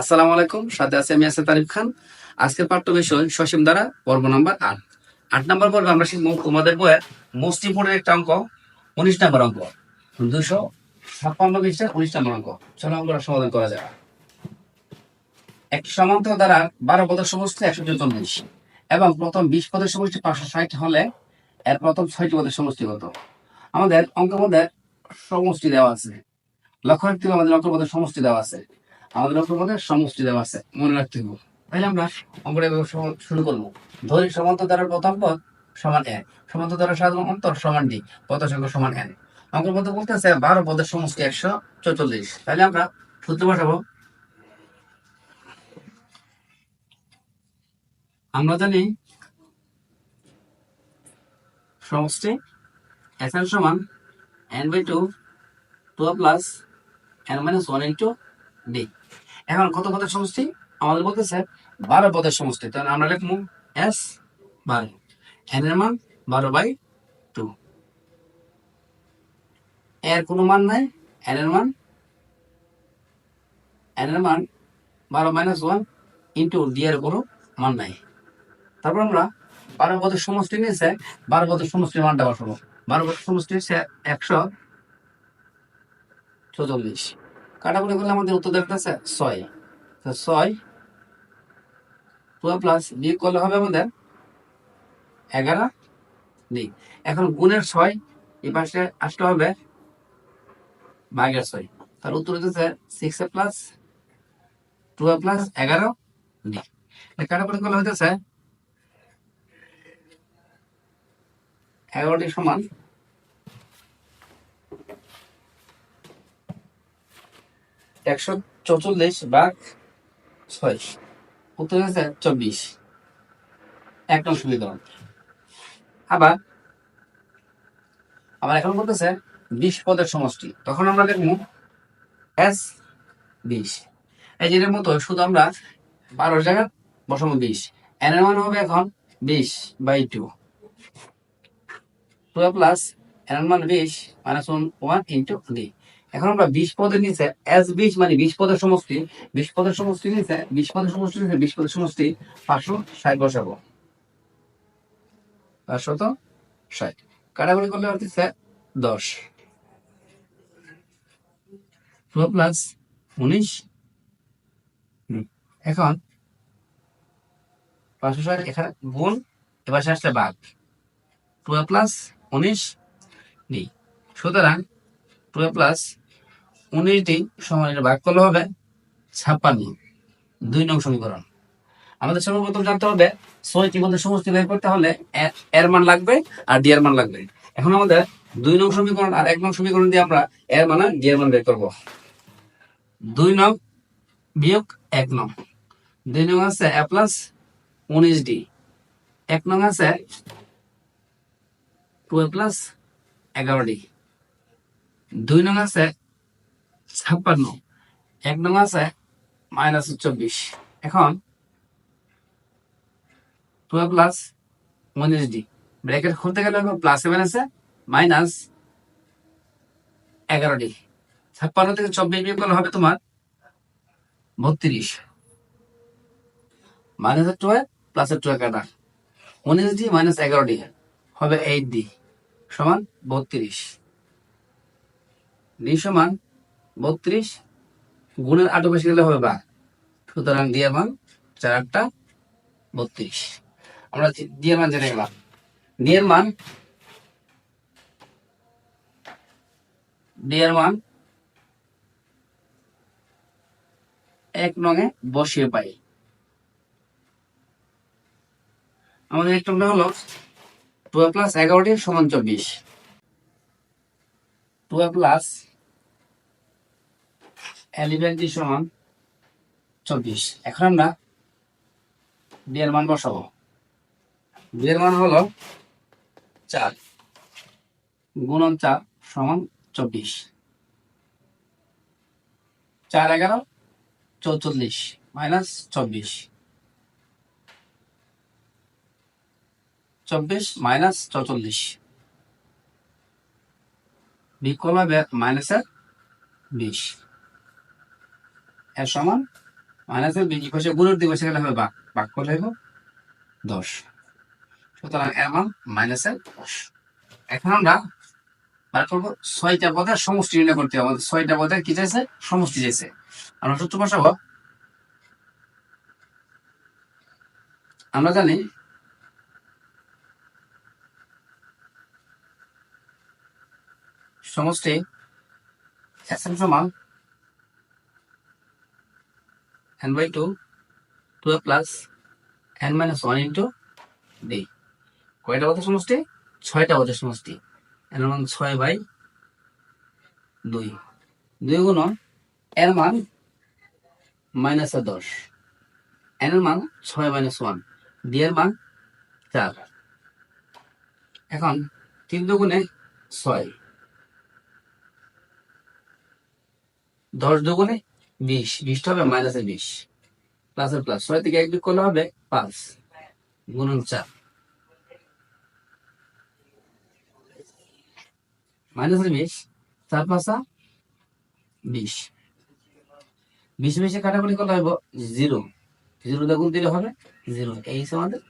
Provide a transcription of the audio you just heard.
আসসালামু আলাইকুম। সাথে আছে আমি আসাদ তারিফ খান। আজকের পাঠ্য বিষয় সসীম দ্বারা, পর্ব নাম্বার আট। আট নাম্বার পর্বে আমরা শিখব তোমাদের বইয়ের মোস্ট ইম্পর্টেন্ট একটা অঙ্ক, উনিশ নাম্বার অঙ্ক। দুশো ছাপ্পান্ন পৃষ্ঠার উনিশ নাম্বার অঙ্ক। চলো অঙ্কটা সমাধান করা যাক। একটি সমান্তর দ্বারা বারো পদের সমষ্টি একশো চৌচল্লিশ এবং প্রথম বিশ পদের সমষ্টি পাঁচশো ষাট হলে এর প্রথম ছয়টি পদের সমষ্টি কত? আমাদের অঙ্ক মধ্যে সমষ্টি দেওয়া আছে। লক্ষ্য রাখতে আমাদের অঙ্ক পদের সমষ্টি দেওয়া আছে। আমাদের পদের সমষ্টি দেওয়া আছে, মনে রাখতে হবে তাহলে আমরা অঙ্কটা শুরু- করব। ধরি সমান্তর দ্বারা প্রথম পদ সমান এক, সমান্তর দ্বারা সাধারণ অন্তর সমান ডি পদ সংখ্যা সমান এন অঙ্কের মধ্যে বলতেছে বারো পদের সমষ্টি একশো চৌচল্লিশ। তাহলে আমরা সূত্র বসাবো। আমরা জানি সমষ্টি এস এন সমান N by two two plus N minus one into D এখন কত পদের সমষ্টি? আমাদের বলতেছে বারো পদের সমষ্টি। তাহলে আমরা লিখব এস বারো এন এর মান বারো বাই টু এর কোনো মান নাই এন এর মান। এন এর মান বারো মাইনাস ওয়ান ইন্টু ডি এর কোনো মান নাই। তারপর আমরা বারো পদের সমষ্টি নিয়েছে, বারো পদের সমষ্টির মানটা বসাবো। বারো পদের সমষ্টি হচ্ছে একশো চৌচল্লিশ। কাটাকুটি করলে আমাদের উত্তর দেখতেছে ছয়। তো ছয় টুয়েলভ প্লাস বিয়োগ করলে হবে আমাদের এগারো ডি এখন গুণের ছয় এই পাশে আসতে হবে ভাগের ছয়। তার উত্তর হচ্ছে six A plus twelve plus এগারো ডি কাটাকুটি করলে হইতেছে এগারোটি সমান একশো চৌচল্লিশ ভাগ ছয়, উত্তর হচ্ছে চব্বিশ। এক নং সমীকরণ। আবার আবার এখন বলতেছে বিশ পদের সমষ্টি। তখন আমরা লিখব এস বিশ। এই যেটার মতো শুধু আমরা বারো জায়গায় বসাবো বিশ। এন এর মান হবে এখন বিশ by two. Twelve plus N মান বিশ minus one one into D. এখন আমরা বিশ পদের নিচে এস বিশ মানে বিশ পদের সমষ্টি, বিশ পদের সমষ্টি নিচে, বিশ পদের সমষ্টি নিচে, বিশ পদের সমষ্টি পাঁচশো ষাট বসাবো। পাঁচশত ষাট। কাটাকুটি করলে হচ্ছে দশ। প্লাস উনিশ। এখন পাঁচশো ষাট, এখানে গুণ, এবার আসলে বাঘ টুয়েলভ প্লাস উনিশ ডি সুতরাং টুয়েলভ প্লাস উনিশ ডি সমান ভাগ করলে হবে ছাপ্পান্ন। দুই নং সমীকরণ। আমাদের সর্বপ্রথম জানতে হবে ছয়টি মধ্যে সমষ্টি বের করতে হলে এর মান লাগবে আর ডি এর মান লাগবে। এখন আমাদের দুই নং সমীকরণ আর এক নং সমীকরণ দিয়ে আমরা এর মান আর ডি এর মান বের করব। দুই নং বিয়োগ এক নং। দুই নং আছে এ প্লাস উনিশ ডি। এক নং আছে টু এ প্লাস এগারো ডি। দুই নং আছে ছাপ্পান্ন। এক নং আছে মাইনাস চব্বিশ। এখন টুয়েলভ প্লাস উনিশ ডি। ব্র্যাকেট খুলতে গেলে প্লাস সেভেন আছে, মাইনাস এগারো ডি। ছাপ্পান্ন থেকে চব্বিশ বিয়োগ করলে হবে তোমার বত্রিশ। মাইনাসের টুয়েলভ প্লাসের টুয়েলভ কাটা উনিশ ডি মাইনাস এগারো ডি হবে এইট ডি সমান বত্রিশ। ডি সমান বত্রিশ গুণের আটো বেশি গেলে হবে বা সুতরাং ডি মান চার আটটা বত্রিশ। আমরা ডি মান জেনে গেলাম। ডি এর মান মান এক নঙে বসিয়ে পাই। আমাদের এক নংটা হলো টুয়েলভ প্লাস এগারোটি সমান চব্বিশ। টুয়েলভ প্লাস এলিভেনটি সমান চব্বিশ। এখন আমরা এর মান বসাবো। এর মান হলো চার গুণন চার সমান চব্বিশ। চার এগারো চৌচল্লিশ মাইনাস চব্বিশ। চব্বিশ মাইনাস চৌচল্লিশ। বিকল মাইনাসের বিশ। এর সমান মাইনাসের বিশ পাশে গুণের পাশে গেলে হবে বাক। বাক করলে হবে দশ। সুতরাং এর মান মাইনাসের দশ। এখন আমরা বার করব ছয়টা পদের সমষ্টি নির্ণয় করতে হবে। আমাদের ছয়টা পদের কি চাইছে? সমষ্টি চাইছে। আমরা সূত্র বসাবো। আমরা জানি সমষ্টি সমান n by 2 2 plus n minus 1 into D কয়টা পদের সমষ্টি? ছয়টা পদের সমষ্টি। এর মান ছয় বাই দুই। দুই গুণ এর মান মাইনাস দশ। এন এর মান ছয় মাইনাস ওয়ান ডি এর মান চার। এখন তিন দুগুণে ছয়। দশ দুগুণে বিশ, বিশটা হবে মাইনাসে বিশ। প্লাসের প্লাস ছয় থেকে এক বিয়োগ করলে হবে পাঁচ। গুণন চার। মাইনাসের বিশ, চার পাঁচা বিশ। বিশ বিশে কাটাকুটি করলে হবে জিরো। জিরো গুণ দিলে হবে জিরো। এই হচ্ছে আমাদের।